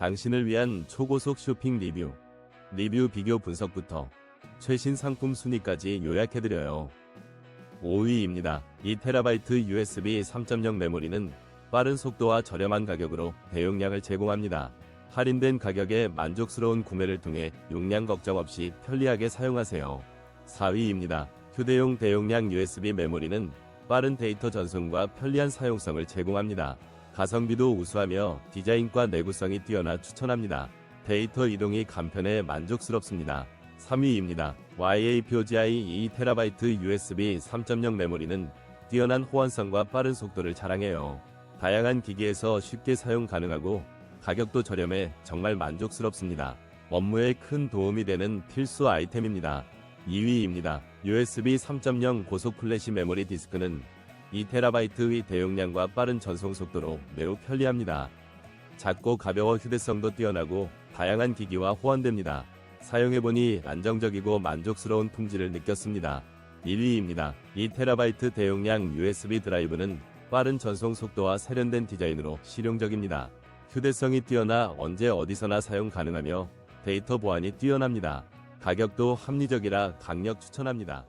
당신을 위한 초고속 쇼핑 리뷰, 리뷰 비교 분석부터 최신 상품 순위까지 요약해드려요. 5위입니다. 2TB USB 3.0 메모리는 빠른 속도와 저렴한 가격으로 대용량을 제공합니다. 할인된 가격에 만족스러운 구매를 통해 용량 걱정 없이 편리하게 사용하세요. 4위입니다. 휴대용 대용량 USB 메모리는 빠른 데이터 전송과 편리한 사용성을 제공합니다. 가성비도 우수하며 디자인과 내구성이 뛰어나 추천합니다. 데이터 이동이 간편해 만족스럽습니다. 3위입니다. YAPOGI 2TB USB 3.0 메모리는 뛰어난 호환성과 빠른 속도를 자랑해요. 다양한 기기에서 쉽게 사용 가능하고 가격도 저렴해 정말 만족스럽습니다. 업무에 큰 도움이 되는 필수 아이템입니다. 2위입니다. USB 3.0 고속 플래시 메모리 디스크는 2TB의 대용량과 빠른 전송 속도로 매우 편리합니다. 작고 가벼워 휴대성도 뛰어나고 다양한 기기와 호환됩니다. 사용해보니 안정적이고 만족스러운 품질을 느꼈습니다. 1위입니다. 2TB 대용량 USB 드라이브는 빠른 전송 속도와 세련된 디자인으로 실용적입니다. 휴대성이 뛰어나 언제 어디서나 사용 가능하며 데이터 보안이 뛰어납니다. 가격도 합리적이라 강력 추천합니다.